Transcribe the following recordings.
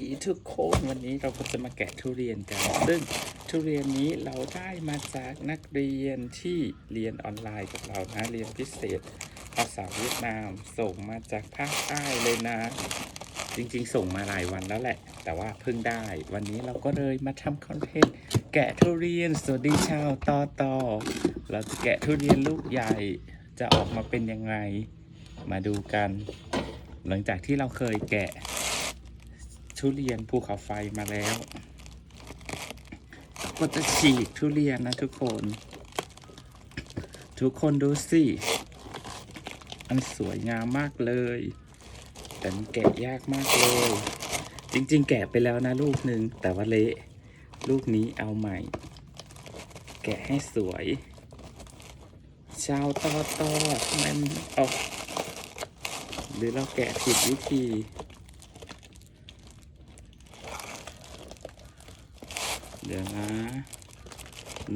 ดีทุกคนวันนี้เราก็จะมาแกะทุเรียนกัน ซึ่งทุเรียนนี้เราได้มาจากนักเรียนที่เรียนออนไลน์กับเรานะเรียนพิเศษภาษาเวียดนามส่งมาจากภาคใต้เลยนะ จริงๆ ส่งมาหลายวันแล้วแหละ แต่ว่าเพิ่งได้ วันนี้เราก็เลยมาทำคอนเทนต์แกะทุเรียนสวัสดีชาวต่อต่อเราจะแกะทุเรียนลูกใหญ่จะออกมาเป็นยังไงมาดูกัน หลังจากที่เราเคยแกะ ทุเรียนภูเขาไฟมาแล้วก็จะฉีกทุเรียนนะทุกคน ทุกคนดูสิมันสวยงามมากเลย แต่มันแกะยากมากเลย จริง ๆ แกะไปแล้วนะลูกหนึ่งแต่ว่าเละลูกนี้เอาใหม่ แกะให้สวย ชาวตอตอทำไมมันออกหรือเราแกะผิดวิธี เดี๋ยวนะ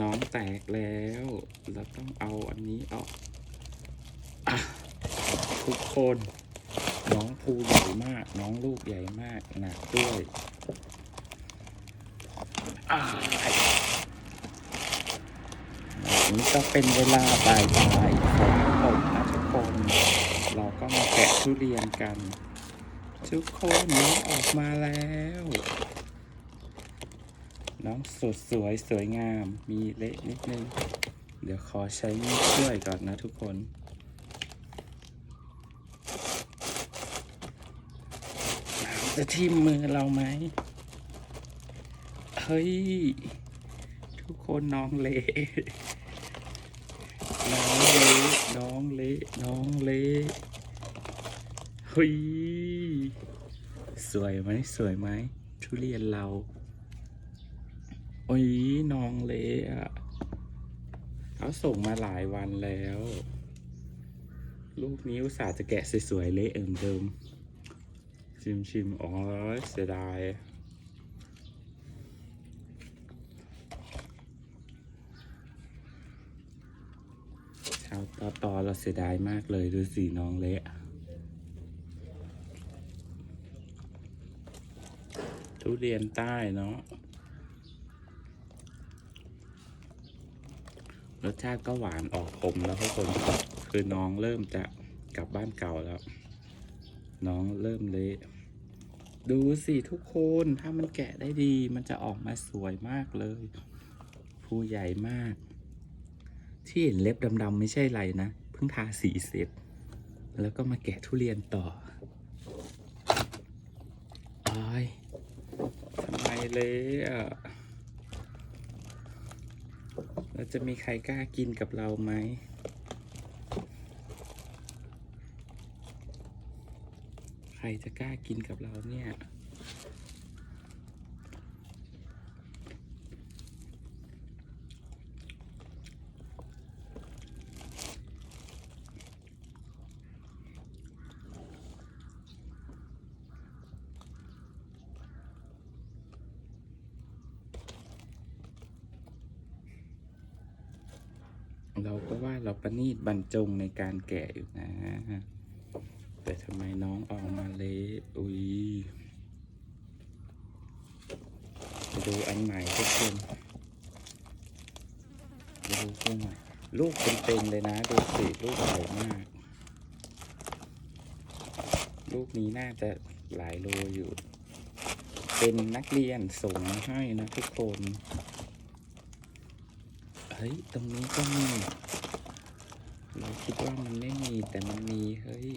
น้องแตกแล้ว เราต้องเอาอันนี้ออกอทุกคน น้องภูใหญ่มาก น้องลูกใหญ่มาก หนักด้วยอ้ายแบบนี้ก็เป็นเวลาบ่ายบ่ายๆฝนตกนะทุกคน เราก็มาแกะทุเรียนกัน ทุกคนน้องออกมาแล้ว น้องสดสวยสวยงาม มีเละนิดนึง เดี๋ยวขอใช้มีดช่วยก่อนนะทุกคน จะทิ่มมือเราไหม เฮ้ย ทุกคนน้องเละน้องเละน้องเละน้องเละเฮ้ย สวยไหมสวยไหมทุเรียนเรา โอ้ยน้องเละอะเขาส่งมาหลายวันแล้ว ลูกนี้อุตส่าห์จะแกะสวยๆเละเอิมเดิม ชิมชิมๆอ๋อเสียดายชาวต่อตอเราเสียดายมากเลยดูสิน้องเละทุเรียนใต้เนาะ รสชาติก็หวานออกขมแล้วทุกคนคือน้องเริ่มจะกลับบ้านเก่าแล้ว น้องเริ่มเละดูสิทุกคนถ้ามันแกะได้ดี มันจะออกมาสวยมากเลยภูใหญ่มาก ที่เห็นเล็บดำๆไม่ใช่ไรนะ เพิ่งทาสีเสร็จ แล้วก็มาแกะทุเรียนต่ออายทำไมเละอะ แล้วจะมีใครกล้ากินกับเราไหม ใครจะกล้ากินกับเราเนี่ย เราก็ว่าเราประณีตบรรจงในการแกะอยู่นะ แต่ทำไมน้องออกมาเละอุ้ยดูอันใหม่ทุกคนดูคู่ใหม่ลูกเต็มๆเลยนะ ดูสิลูกใหญ่มาก ลูกนี้น่าจะหลายโลอยู่ เป็นนักเรียนส่งมาให้นะทุกคน เฮ้ย ตรงนี้ก็มี เราคิดว่ามันไม่มีแต่มันมี เฮ้ย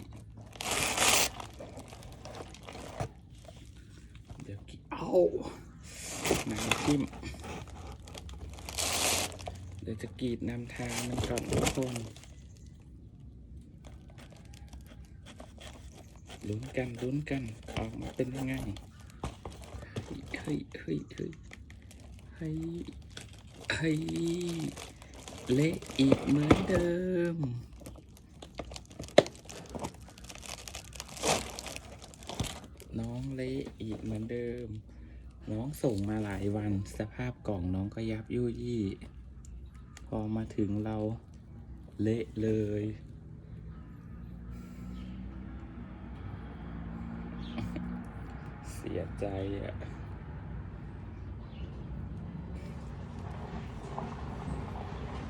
เดี๋ยวกิเอาน้ำทิ่มเดี๋ยวจะกรีดนำทางมันก่อนทุกคนลุ้นกันลุ้นกันออกมาเป็นยังไง เฮ้ย เฮ้ย เฮ้ย เฮ้ย เฮ้ยเละอีกเหมือนเดิม น้องเละอีกเหมือนเดิม น้องส่งมาหลายวันสภาพกล่องน้องก็ยับยุ่ยี่ พอมาถึงเราเละเลยสีสียใจอะ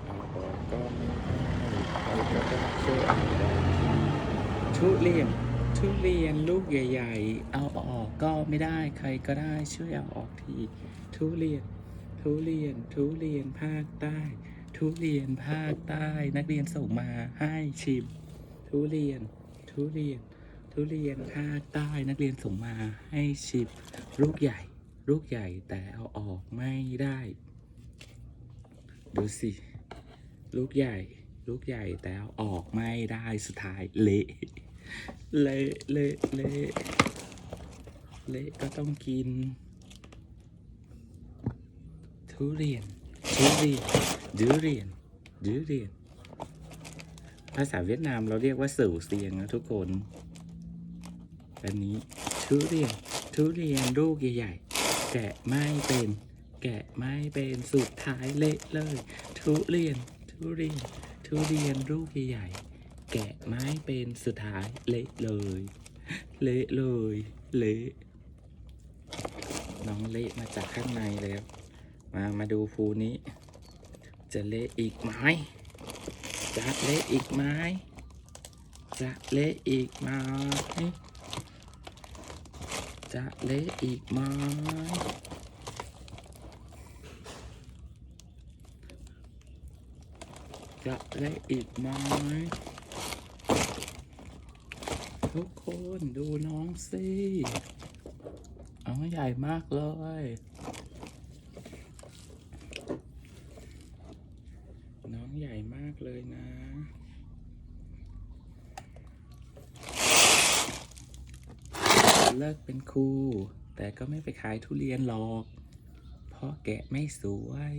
เอาออกก็ไม่ได้เราก็ต้องช่วยอะไรได้ ทุเรียนทุเรียนลูกใหญ่ ๆ เอาออกก็ไม่ได้ใครก็ได้ช่วยเอาออกทีทุเรียนทุเรียนทุเรียนภาคใต้ ทุเรียนภาคใต้ นักเรียนส่งมาให้ชิม ทุเรียน ทุเรียน ทุเรียนภาคใต้นักเรียนส่งมาให้ชิมลูกใหญ่ ลูกใหญ่แต่เอาออกไม่ได้ ดูสิ ลูกใหญ่ ลูกใหญ่แต่อออกไม่ได้สุดท้ายเละเละเละเละเละก็ต้องกิน ทุเรียน ทุเรียนดูเรียนดูเรียน ภาษาเวียดนามเราเรียกว่าสื่อเสียงนะทุกคนอันนี้ทุเรียน ทุเรียนลูกใหญ่ๆแกะไม่เป็น แกะไม่เป็นสุดท้ายเละเลย ทุเรียน ทุเรียนทุเรียนลูกใหญ่ๆแกะไม่เป็นสุดท้ายเละเลย เละเลยเละน้องเละมาจากข้างในแล้ว มามาดูภูนี้ จะเละอีกไหมจะเละอีกไหมจะเละอีกไหมจะเละอีกไหม จะเละอีกไหมทุกคนดูน้องสิ เอาใหญ่มากเลย น้องใหญ่มากเลยนะเลิกเป็นครู แต่ก็ไม่ไปขายทุเรียนหรอก เพราะแกะไม่สวย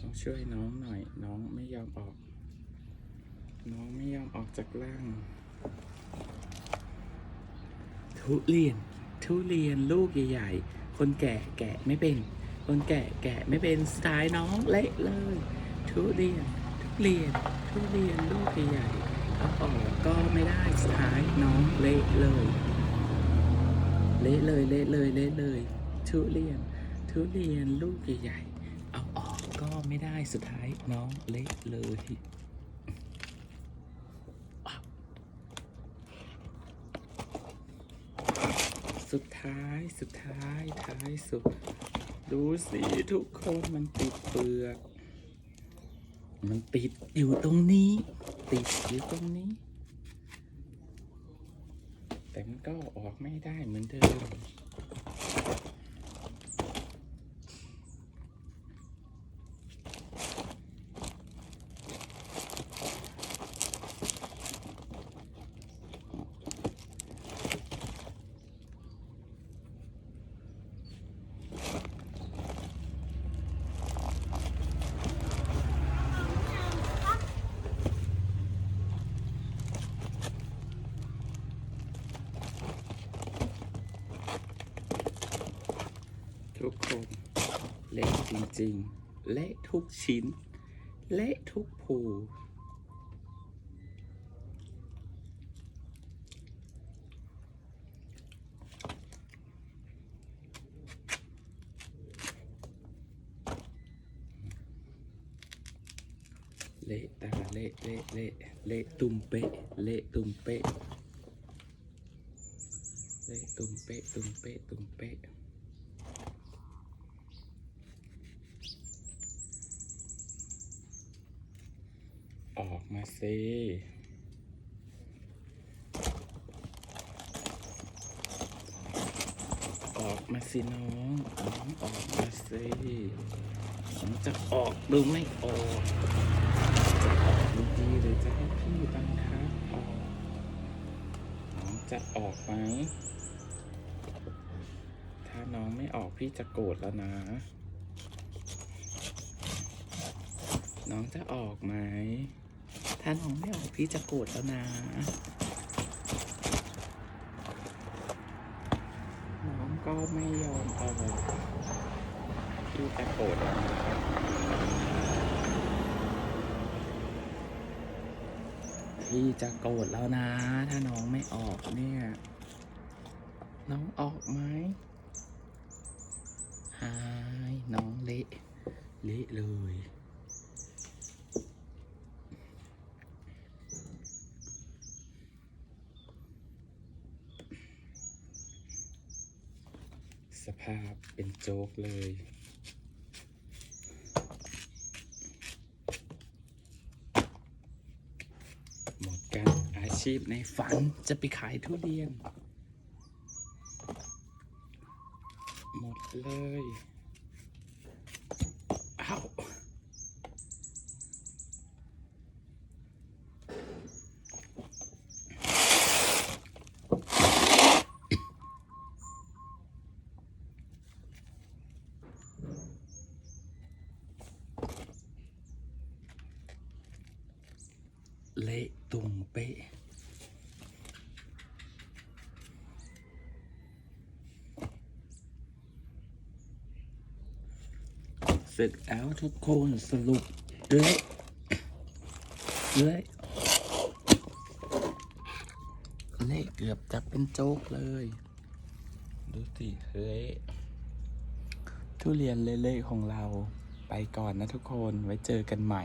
ต้อง ช่วยน้องหน่อย น้องไม่ยอมออก น้องไม่ยอมออกจากร่าง ทุเรียน ทุเรียนลูกใหญ่ ๆ คนแก่แกะไม่เป็น คนแก่แกะไม่เป็นสไตล์น้องเละเลย ทุเรียน ทุเรียน ทุเรียนลูกใหญ่ๆเอาออกก็ไม่ได้สไตล์น้องเละเลย เละเลยเละเลยเละเลย ทุเรียน ทุเรียนลูกใหญ่ๆ ก็ไม่ได้สุดท้ายน้องเละเลยสุดท้ายสุดท้ายท้ายสุด ดูสิทุกคนมันติดเปลือก มันติดอยู่ตรงนี้ ติดอยู่ตรงนี้ แต่มันก็ออกไม่ได้เหมือนเดิม ทุกคนเละจริงๆ เละทุกชิ้น เละทุกภูเละตาเละเละเละเละตุ่มเป๊ะเละตุ่มเป๊ะเละตุ่มเป๊ะตุ่มเป๊ะตุ่มเป๊ะ ออกมา สิออกมาสิน้องน้องออกมาสิน้องจะออกหรือไม่ออกจะออกดีๆหรือจะให้พี่บังคับออกน้องจะออกไหมถ้าน้องไม่ออกพี่จะโกรธแล้วนะ น้องจะออกไหม ถ้าน้องไม่ออกพี่จะโกรธแล้วนะน้องก็ไม่ยอมออกพี่จะโกรธแล้วพี่จะโกรธแล้วนะ ถ้าน้องไม่ออกเนี่ย น้องออกไหมหายน้องเละ เละเลย ภาพเป็นโจ๊กเลย หมดกันอาชีพในฝันจะไปขายทุเรียน หมดเลยอ้าวเละตุ่มเป๊ะ เส ร็จแล้วทุกคนสรุปเลยเลยเละเกือบจะเป็นโจ๊กเลย ดูสิเฮ้ยทุเรียนเละๆของเราไปก่อนนะทุกคนไว้เจอกันใหม่